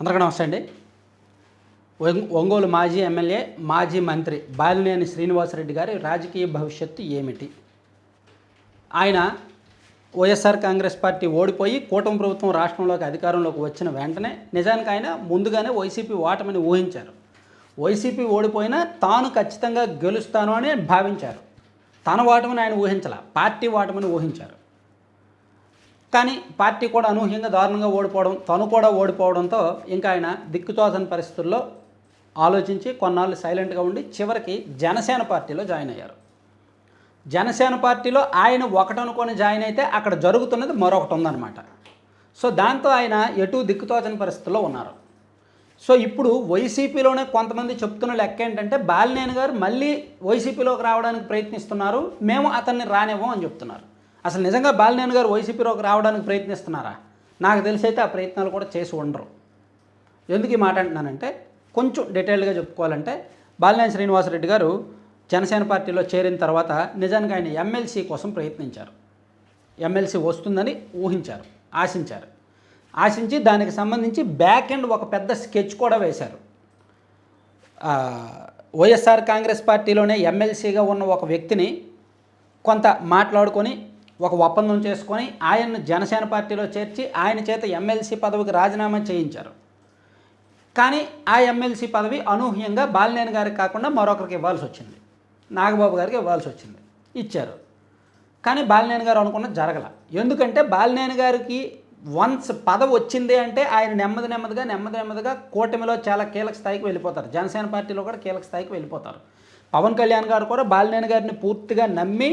అందరికీ నమస్తే అండి. ఒంగోలు మాజీ ఎమ్మెల్యే మాజీ మంత్రి బాలినేని శ్రీనివాసరెడ్డి గారి రాజకీయ భవిష్యత్తు ఏమిటి? ఆయన వైఎస్ఆర్ కాంగ్రెస్ పార్టీ ఓడిపోయి కూటమి ప్రభుత్వం రాష్ట్రంలోకి అధికారంలోకి వచ్చిన వెంటనే నిజానికి ఆయన ముందుగానే వైసీపీ ఓటమిని ఊహించారు. వైసీపీ ఓడిపోయినా తాను ఖచ్చితంగా గెలుస్తాను అని భావించారు. తన ఓటమిని ఆయన ఊహించాల పార్టీ ఓటమిని ఊహించారు. కానీ పార్టీ కూడా అనూహ్యంగా దారుణంగా ఓడిపోవడం తను కూడా ఓడిపోవడంతో ఇంకా ఆయన దిక్కుతోచని పరిస్థితుల్లో ఆలోచించి కొన్నాళ్ళు సైలెంట్గా ఉండి చివరికి జనసేన పార్టీలో జాయిన్ అయ్యారు. జనసేన పార్టీలో ఆయన ఒకటనుకొని జాయిన్ అయితే అక్కడ జరుగుతున్నది మరొకటి ఉందన్నమాట. సో దాంతో ఆయన ఎటు దిక్కుతోచని పరిస్థితుల్లో ఉన్నారు. సో ఇప్పుడు వైసీపీలోనే కొంతమంది చెప్తున్న లెక్క ఏంటంటే బాలినేని గారు మళ్ళీ వైసీపీలోకి రావడానికి ప్రయత్నిస్తున్నారు మేము అతన్ని రానివ్వం అని చెప్తున్నారు. అసలు నిజంగా బాలినేని గారు వైసీపీలోకి రావడానికి ప్రయత్నిస్తున్నారా? నాకు తెలిసి అయితే ఆ ప్రయత్నాలు కూడా చేసి ఉండరు. ఎందుకు ఈ మాట అంటున్నానంటే కొంచెం డీటెయిల్డ్గా చెప్పుకోవాలంటే బాలినేని శ్రీనివాసరెడ్డి గారు జనసేన పార్టీలో చేరిన తర్వాత నిజానికి ఆయన ఎమ్మెల్సీ కోసం ప్రయత్నించారు. ఎమ్మెల్సీ వస్తుందని ఊహించారు ఆశించారు. ఆశించి దానికి సంబంధించి బ్యాక్ ఎండ్ ఒక పెద్ద స్కెచ్ కూడా వేశారు. వైఎస్ఆర్ కాంగ్రెస్ పార్టీలోనే ఎమ్మెల్సీగా ఉన్న ఒక వ్యక్తిని కొంత మాట్లాడుకొని ఒక ఒప్పందం చేసుకొని ఆయన్ను జనసేన పార్టీలో చేర్చి ఆయన చేత ఎమ్మెల్సీ పదవికి రాజీనామా చేయించారు. కానీ ఆ ఎమ్మెల్సీ పదవి అనూహ్యంగా బాలినేని గారికి కాకుండా మరొకరికి ఇవ్వాల్సి వచ్చింది. నాగబాబు గారికి ఇవ్వాల్సి వచ్చింది. ఇచ్చారు. కానీ బాలినేని గారు అనుకున్నది జరగల. ఎందుకంటే బాలినేని గారికి వన్స్ పదవి వచ్చింది అంటే ఆయన నెమ్మది నెమ్మదిగా నెమ్మది నెమ్మదిగా కూటమిలో చాలా కీలక స్థాయికి వెళ్ళిపోతారు. జనసేన పార్టీలో కూడా కీలక స్థాయికి వెళ్ళిపోతారు. పవన్ కళ్యాణ్ గారు కూడా బాలినేని గారిని పూర్తిగా నమ్మి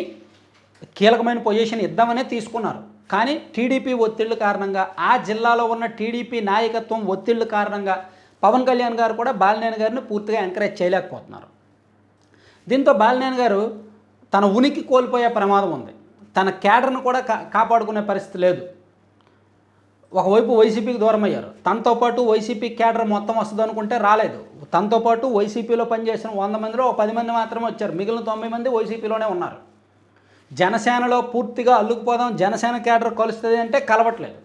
కీలకమైన పొజిషన్ ఇద్దామనే తీసుకున్నారు. కానీ టీడీపీ ఒత్తిళ్ళ కారణంగా ఆ జిల్లాలో ఉన్న టీడీపీ నాయకత్వం ఒత్తిళ్ళ కారణంగా పవన్ కళ్యాణ్ గారు కూడా బాలినేని గారిని పూర్తిగా ఎంకరేజ్ చేయలేకపోతున్నారు. దీంతో బాలినేని గారు తన ఉనికి కోల్పోయే ప్రమాదం ఉంది. తన క్యాడర్ను కూడా కా కాపాడుకునే పరిస్థితి లేదు. ఒకవైపు వైసీపీకి దూరం అయ్యారు తనతో పాటు వైసీపీ క్యాడర్ మొత్తం వస్తుంది అనుకుంటే రాలేదు. తనతో పాటు వైసీపీలో పనిచేసిన వంద మందిలో ఒక పది మంది మాత్రమే వచ్చారు. మిగిలిన తొంభై మంది వైసీపీలోనే ఉన్నారు. జనసేనలో పూర్తిగా అల్లుకుపోదాం జనసేన క్యాడర్ కలుస్తుంది అంటే కలవట్లేదు.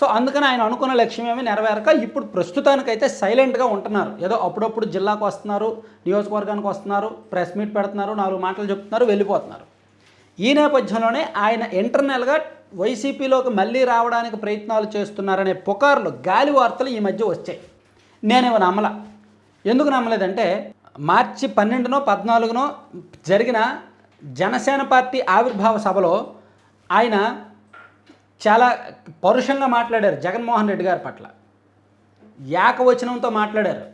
సో అందుకని ఆయన అనుకున్న లక్ష్యం ఏమీ నెరవేరక ఇప్పుడు ప్రస్తుతానికైతే సైలెంట్గా ఉంటున్నారు. ఏదో అప్పుడప్పుడు జిల్లాకు వస్తున్నారు నియోజకవర్గానికి వస్తున్నారు ప్రెస్ మీట్ పెడుతున్నారు నాలుగు మాటలు చెప్తున్నారు వెళ్ళిపోతున్నారు. ఈ నేపథ్యంలోనే ఆయన ఇంటర్నల్గా వైసీపీలోకి మళ్ళీ రావడానికి ప్రయత్నాలు చేస్తున్నారనే పుకార్లు గాలి వార్తలు ఈ మధ్య వచ్చాయి. నేనేమో నమ్మల. ఎందుకు నమ్మలేదంటే మార్చి పన్నెండునో పద్నాలుగునో జరిగిన జనసేన పార్టీ ఆవిర్భావ సభలో ఆయన చాలా పరుషంగా మాట్లాడారు జగన్మోహన్ రెడ్డి గారి పట్ల. ఏకవచనంతో మాట్లాడారు.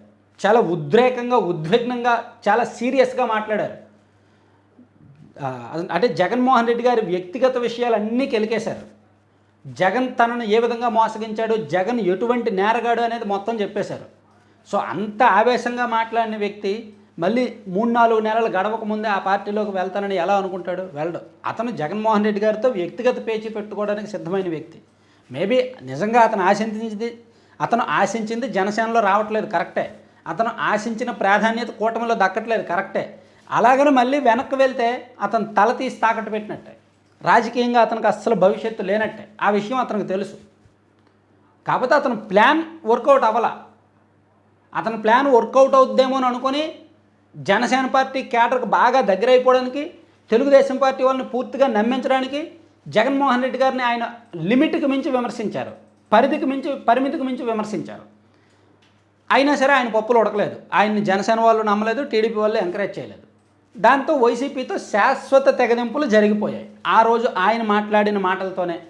చాలా ఉద్రేకంగా ఉద్విగ్నంగా చాలా సీరియస్గా మాట్లాడారు. అంటే జగన్మోహన్ రెడ్డి గారి వ్యక్తిగత విషయాలన్నీ కెలికేశారు. జగన్ తనను ఏ విధంగా మోసగించాడు జగన్ ఎటువంటి నేరగాడు అనేది మొత్తం చెప్పేశారు. సో అంత ఆవేశంగా మాట్లాడిన వ్యక్తి మళ్ళీ మూడు నాలుగు నెలలు గడవక ముందే ఆ పార్టీలోకి వెళ్తానని ఎలా అనుకుంటాడు? వెళ్ళడు. అతను జగన్మోహన్ రెడ్డి గారితో వ్యక్తిగత పేచీ పెట్టుకోవడానికి సిద్ధమైన వ్యక్తి. మేబీ నిజంగా అతను ఆశించింది అతను ఆశించింది జనసేనలో రావట్లేదు కరెక్టే. అతను ఆశించిన ప్రాధాన్యత కూటమిలో దక్కట్లేదు కరెక్టే. అలాగని మళ్ళీ వెనక్కి వెళ్తే అతను తల తీసి తాకట్టు పెట్టినట్టే. రాజకీయంగా అతనికి అస్సలు భవిష్యత్తు లేనట్టే. ఆ విషయం అతనికి తెలుసు. కాకపోతే అతను ప్లాన్ వర్కౌట్ అవ్వాల. అతని ప్లాన్ వర్కౌట్ అవుద్దేమో అని అనుకొని జనసేన పార్టీ కేటర్కు బాగా దగ్గర అయిపోవడానికి తెలుగుదేశం పార్టీ వాళ్ళని పూర్తిగా నమ్మించడానికి జగన్మోహన్ రెడ్డి గారిని ఆయన లిమిట్కి మించి విమర్శించారు. పరిధికి మించి పరిమితికి మించి విమర్శించారు. అయినా సరే ఆయన పప్పులు ఉడకలేదు. ఆయన్ని జనసేన వాళ్ళు నమ్మలేదు టీడీపీ వాళ్ళు ఎంకరేజ్ చేయలేదు. దాంతో వైసీపీతో శాశ్వత తెగదింపులు జరిగిపోయాయి. ఆ రోజు ఆయన మాట్లాడిన మాటలతోనే.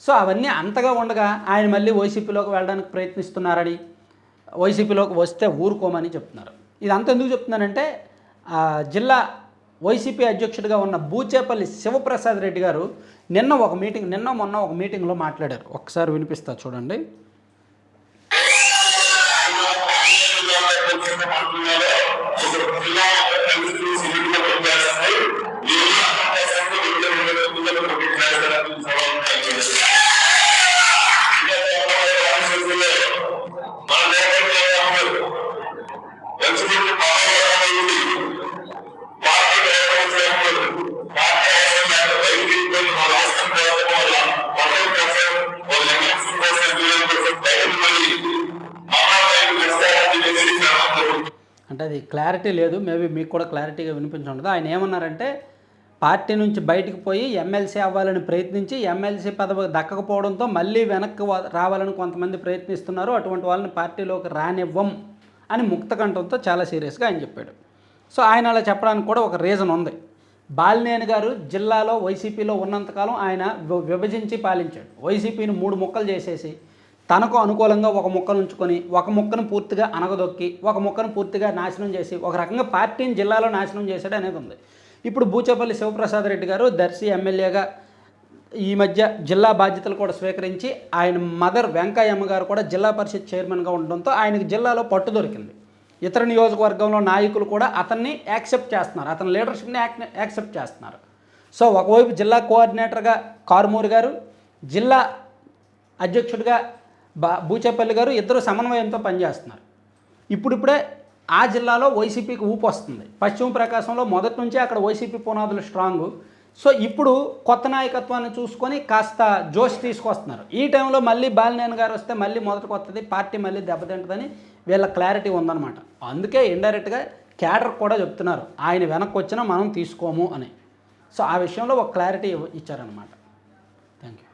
సో అవన్నీ అంతగా ఉండగా ఆయన మళ్ళీ వైసీపీలోకి వెళ్ళడానికి ప్రయత్నిస్తున్నారని వైసీపీలోకి వస్తే ఊరుకోమని చెప్తున్నారు. ఇదంతా ఎందుకు చెప్తున్నానంటే జిల్లా వైసీపీ అధ్యక్షుడిగా ఉన్న బూచేపల్లి శివప్రసాద్ రెడ్డి గారు నిన్న ఒక మీటింగ్ నిన్న మొన్న ఒక మీటింగ్లో మాట్లాడారు. ఒకసారి వినిపిస్తా చూడండి. అంటే అది క్లారిటీ లేదు. మేబీ మీకు కూడా క్లారిటీగా వినిపించి ఉండదు ఆయన ఏమన్నారంటే పార్టీ నుంచి బయటకు పోయి ఎమ్మెల్సీ అవ్వాలని ప్రయత్నించి ఎమ్మెల్సీ పదవి దక్కకపోవడంతో మళ్ళీ వెనక్కి రావాలని కొంతమంది ప్రయత్నిస్తున్నారు. అటువంటి వాళ్ళని పార్టీలోకి రానివ్వం అని ముక్తకంఠంతో చాలా సీరియస్గా ఆయన చెప్పాడు. సో ఆయన అలా చెప్పడానికి కూడా ఒక రీజన్ ఉంది. బాలినేని గారు జిల్లాలో వైసీపీలో ఉన్నంతకాలం ఆయన విభజించి పాలించాడు. వైసీపీని మూడు ముక్కలు చేసేసి తనకు అనుకూలంగా ఒక ముక్కను ఉంచుకొని ఒక ముక్కను పూర్తిగా అనగదొక్కి ఒక ముక్కను పూర్తిగా నాశనం చేసి ఒక రకంగా పార్టీని జిల్లాలో నాశనం చేశాడు అనేది ఉంది. ఇప్పుడు బూచేపల్లి శివప్రసాద్ రెడ్డి గారు దర్శి ఎమ్మెల్యేగా ఈ మధ్య జిల్లా బాధ్యతలు కూడా స్వీకరించి ఆయన మదర్ వెంకయ్యమ్మ గారు కూడా జిల్లా పరిషత్ చైర్మన్గా ఉండడంతో ఆయనకు జిల్లాలో పట్టు దొరికింది. ఇతర నియోజకవర్గంలో నాయకులు కూడా అతన్ని యాక్సెప్ట్ చేస్తున్నారు. అతని లీడర్షిప్ని యాక్ యాక్సెప్ట్ చేస్తున్నారు. సో ఒకవైపు జిల్లా కోఆర్డినేటర్గా కారుమూరి గారు జిల్లా అధ్యక్షుడిగా బా బూచేపల్లి గారు ఇద్దరు సమన్వయంతో పనిచేస్తున్నారు. ఇప్పుడిప్పుడే ఆ జిల్లాలో వైసీపీకి ఊపు వస్తుంది. పశ్చిమ ప్రకాశంలో మొదటి నుంచే అక్కడ వైసీపీ పునాదులు స్ట్రాంగ్. సో ఇప్పుడు కొత్త నాయకత్వాన్ని చూసుకొని కాస్త జోష్ తీసుకొస్తున్నారు. ఈ టైంలో మళ్ళీ బాలినేని గారు వస్తే మళ్ళీ మొదటికి వస్తుంది పార్టీ మళ్ళీ దెబ్బతింటుందని వీళ్ళ క్లారిటీ ఉందన్నమాట. అందుకే ఇండైరెక్ట్గా క్యాడర్ కూడా చెప్తున్నారు. ఆయన వెనక్కి వచ్చినా మనం తీసుకోము అని. సో ఆ విషయంలో ఒక క్లారిటీ ఇచ్చారనమాట థ్యాంక్ యూ